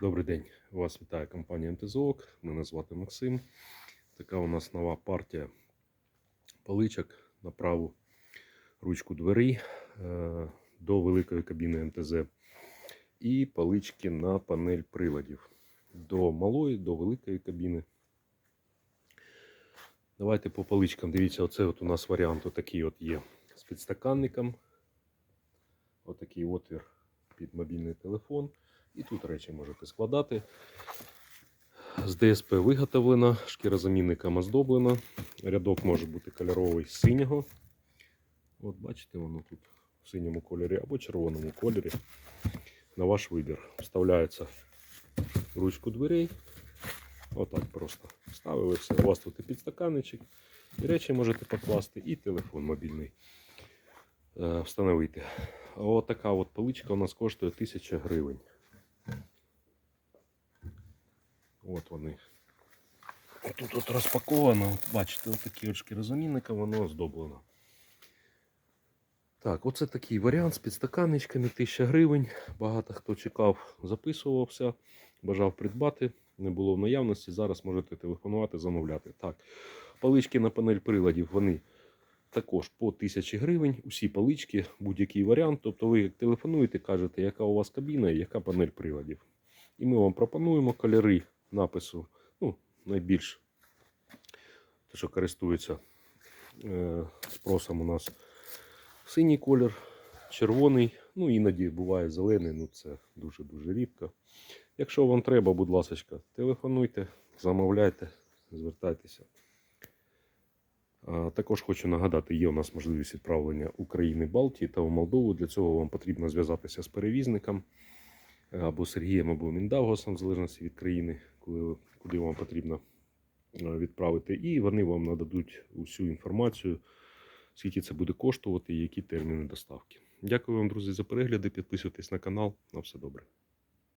Добрий день. Вас вітає компанія МТЗОК. Мене звати Максим. Така у нас нова партія паличок на праву ручку дверей е, до великої кабіни МТЗ. І палички на панель приладів до малої, до великої кабіни. Давайте по паличкам. Дивіться, оце от у нас варіант отакий от є з підстаканником. Отакий отвір під мобільний телефон. І тут речі можете складати. З ДСП виготовлено, шкірозамінником оздоблено. Рядок може бути кольоровий з синього. От бачите, воно тут в синьому кольорі або червоному кольорі. На ваш вибір. Вставляється ручку дверей. Отак просто вставили все. У вас тут і підстаканничок, і речі можете покласти, і телефон мобільний е, встановити. От така от поличка у нас коштує 1000 гривень. От вони. Тут от розпаковано. От Бачите, от такі очки розумінника, воно оздоблено. Так, оце такий варіант з підстаканничками 1000 гривень. Багато хто чекав, записувався, бажав придбати. Не було в наявності. Зараз можете телефонувати, замовляти. Так, палички на панель приладів вони також по 1000 гривень. Усі палички, будь-який варіант. Тобто ви телефонуєте, кажете, яка у вас кабіна і яка панель приладів. І ми вам пропонуємо кольори напису. Ну, найбільш те, що користується е, спросом у нас синій колір, червоний, ну іноді буває зелений, ну це дуже-дуже рідко. Якщо вам треба, будь ласка, телефонуйте, замовляйте, звертайтеся. Також хочу нагадати, є у нас можливість відправлення України, Балтії та в Молдову. Для цього вам потрібно зв'язатися з перевізником або Сергієм, або Міндавгосом, в залежності від країни, коли, куди вам потрібно е, відправити. І вони вам нададуть усю інформацію, скільки це буде коштувати і які терміни доставки. Дякую вам, друзі, за перегляди. Підписуйтесь на канал. На все добре.